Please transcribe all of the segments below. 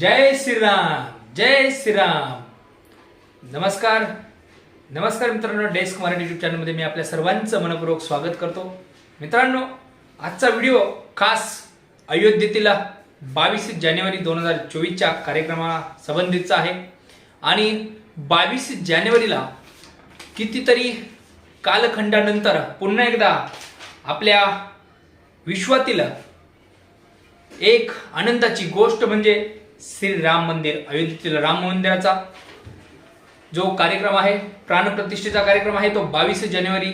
जय श्रीराम जय श्रीराम. नमस्कार नमस्कार मित्रांनो डेस्क मराठी युट्यूब चॅनलमध्ये मी आपल्या सर्वांचं मनपूर्वक स्वागत करतो. मित्रांनो आजचा व्हिडिओ खास अयोध्येतील बावीस जानेवारी दोन हजार चोवीसच्या कार्यक्रमासंबंधीचा आहे. आणि बावीस जानेवारीला कितीतरी कालखंडानंतर पुन्हा एकदा आपल्या विश्वातील एक आनंदाची गोष्ट म्हणजे श्री राम मंदिर अयोध्येतील राम मंदिराचा जो कार्यक्रम आहे प्राणप्रतिष्ठेचा कार्यक्रम आहे तो बावीस जानेवारी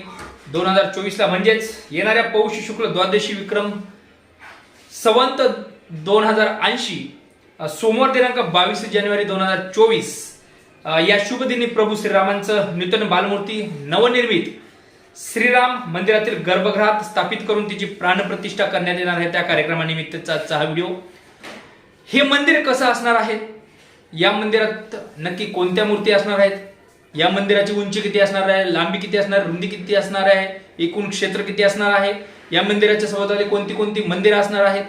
दोन हजार चोवीसला म्हणजेच येणाऱ्या पौष शुक्ल द्वादशी विक्रम संवंत दोन हजार ऐंशी सोमवार दिनांक बावीस जानेवारी दोन हजार चोवीस या शुभ दिनी प्रभू श्रीरामांचं नूतन बालमूर्ती नवनिर्मित श्रीराम मंदिरातील गर्भगृहात स्थापित करून तिची प्राणप्रतिष्ठा करण्यात येणार आहे. त्या कार्यक्रमानिमित्तचा आजचा हा व्हिडिओ. हे मंदिर कसं असणार आहे? या मंदिरात नक्की कोणत्या मूर्ती असणार आहेत? या मंदिराची उंची किती असणार आहे? लांबी किती असणार? रुंदी किती असणार आहे? एकूण क्षेत्र किती असणार आहे? या मंदिराच्या सभोवताली कोणती कोणती मंदिरं असणार आहेत?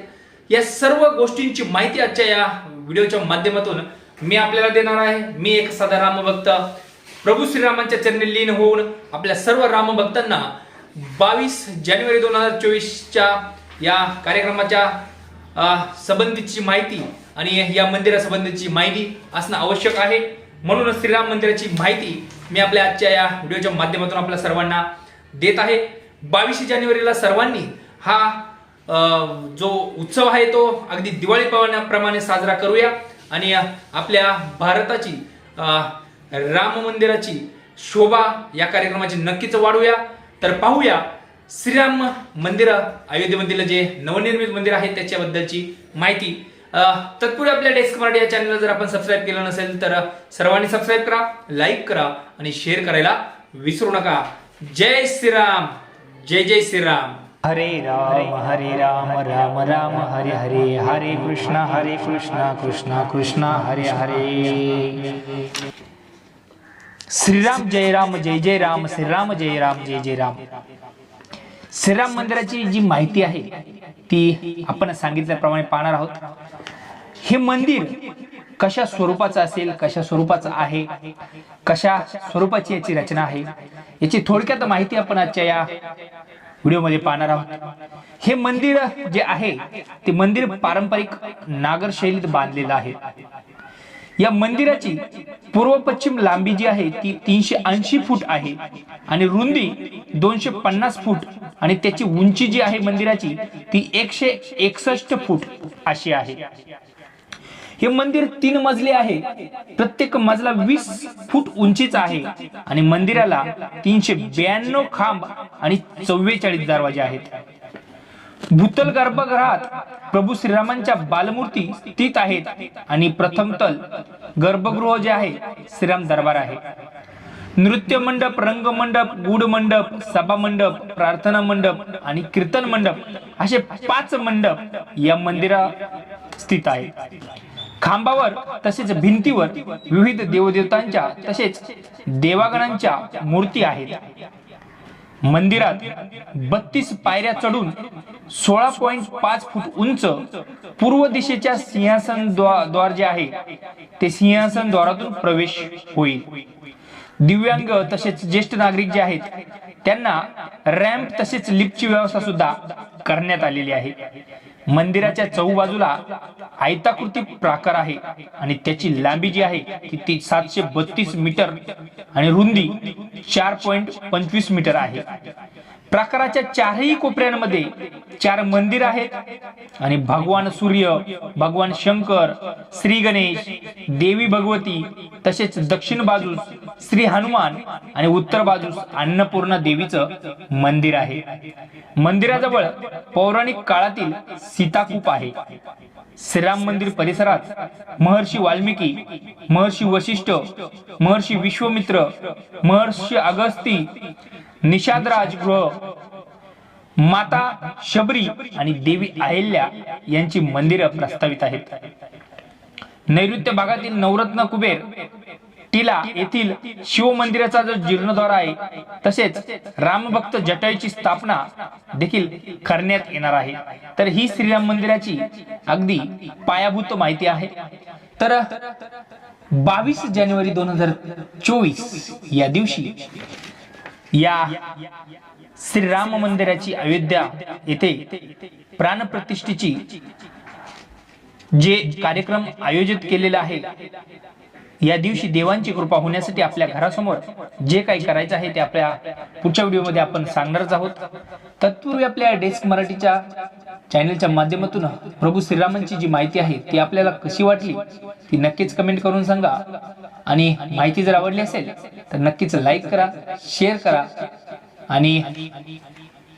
या सर्व गोष्टींची माहिती आजच्या या व्हिडिओच्या माध्यमातून मी आपल्याला देणार आहे. मी एक साधा रामभक्त. प्रभू श्रीरामांच्या चरणी लीन होऊन आपल्या सर्व रामभक्तांना बावीस जानेवारी दोन हजार चोवीसच्या या कार्यक्रमाच्या संबंधितची संबंधीची माहिती आणि या मंदिरासंबंधीची माहिती असणं आवश्यक आहे. म्हणून श्रीराम मंदिराची माहिती मी आपल्या आजच्या या व्हिडिओच्या माध्यमातून आपल्या सर्वांना देत आहे. बावीस जानेवारीला सर्वांनी हा जो उत्सव आहे तो अगदी दिवाळी प्रमाणे साजरा करूया. आणि आपल्या भारताची राम मंदिराची शोभा या कार्यक्रमाची नक्कीच वाढूया. तर पाहूया श्रीराम मंदिर अयोध्येमधील जे नवनिर्मित मंदिर आहे त्याच्याबद्दलची माहिती तत्पूर्वी आपल्या डेस्क मराठी या चॅनलला जर आपण सबस्क्राईब केलं नसेल तर सर्वांनी सबस्क्राईब करा लाईक करा आणि शेअर करायला विसरू नका. जय श्रीराम जय जय श्रीराम. हरे राम हरे राम राम राम हरे हरे हरे कृष्ण हरे कृष्ण कृष्ण कृष्ण हरे हरे. श्रीराम जय राम जय जय राम श्रीराम जय राम जय जय राम. श्रीराम मंदिराची जी माहिती आहे ती आपण सांगितल्याप्रमाणे पाहणार आहोत. हे मंदिर कशा स्वरूपाचं असेल कशा स्वरूपाचं आहे कशा स्वरूपाची याची रचना आहे याची थोडक्यात माहिती आपण आजच्या या व्हिडिओमध्ये पाहणार आहोत. हे मंदिर जे आहे ते मंदिर पारंपरिक नागर शैलीत बांधलेलं आहे. या मंदिराची पूर्व पश्चिम लांबी जी आहे ती तीनशे ऐंशी फूट आहे. आणि रुंदी दोनशे पन्नास फूट. आणि त्याची उंची जी आहे मंदिराची ती एकशे एकसष्ट फूट अशी आहे. हे मंदिर तीन मजले आहे. प्रत्येक मजला वीस फूट उंचीच आहे. आणि मंदिराला तीनशे ब्याण्णव खांब आणि चव्वेचाळीस दरवाजे आहेत. भूतल गर्भगृहात प्रभू श्रीरामांच्या बालमूर्ती स्थित आहेत आणि प्रथम तल गर्भगृह जे आहे श्रीराम दरबार आहे. नृत्य मंडप रंग मंडप मंडप सभा मंडप प्रार्थना मंडप आणि कीर्तन मंडप असे पाच मंडप या मंदिरात स्थित आहेत खांबावर तसेच भिंतीवर विविध देवदेवतांच्या तसेच देवागणांच्या मूर्ती आहेत. मंदिरात बत्तीस पायऱ्या चढून सोळा पॉइंट पाच फूट उंच पूर्व दिशेच्या सिंहासन द्वार जे आहे ते सिंहासन द्वारातून प्रवेश होईल. दिव्यांग तसेच ज्येष्ठ नागरिक जे आहेत त्यांना रॅम्प तसेच लिफ्टची व्यवस्था सुद्धा करण्यात आलेली आहे. मंदिराच्या चौबाजूला आयताकृती प्राकार आहे आणि त्याची लांबी जी आहे ती ती सातशे बत्तीस मीटर आणि रुंदी चार पॉइंट पंचवीस मीटर आहे. प्राकाराच्या चारही कोपऱ्यांमध्ये चार मंदिर आहेत. आणि भगवान सूर्य भगवान शंकर श्री गणेश देवी भगवती तसेच दक्षिण बाजूस श्री हनुमान आणि उत्तर बाजूस अन्नपूर्णा देवीचं मंदिर आहे. मंदिराजवळ पौराणिक काळातील सीताकूप आहे. श्रीराम मंदिर परिसरात महर्षी वाल्मिकी महर्षी वशिष्ठ महर्षी विश्वमित्र महर्षी अगस्ती निषाद राजगृह माता शबरी आणि देवी अहिल्या यांची मंदिरं प्रस्तावित आहेत. नैऋत्य भागातील नवरत्न कुबेर टिला येथील शिव मंदिराचा जो जीर्णोद्धार आहे तसेच रामभक्त जटाईची स्थापना देखील करण्यात येणार आहे. तर ही श्रीराम मंदिराची अगदी पायाभूत माहिती आहे. तर बावीस जानेवारी दोन हजार चोवीस या दिवशी या श्रीराम मंदिराची अयोध्या येथे प्राणप्रतिष्ठेची जे कार्यक्रम आयोजित केलेला आहे या दिवशी देवांची कृपा होण्यासाठी आपल्या घरासमोर जे काही करायचं आहे ते आपल्या पुढच्या व्हिडिओमध्ये आपण सांगणारच आहोत. तत्पूर्वी आपल्या डेस्क मराठीच्या चॅनलच्या माध्यमातून प्रभू श्रीरामांची जी माहिती आहे ती आपल्याला कशी वाटली ती नक्कीच कमेंट करून सांगा. आणि माहिती जर आवडली असेल तर नक्कीच लाईक करा शेअर करा. आणि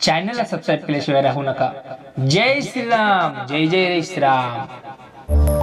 चॅनलला सबस्क्राईब केल्याशिवाय राहू नका. जय श्रीराम जय जय श्रीराम.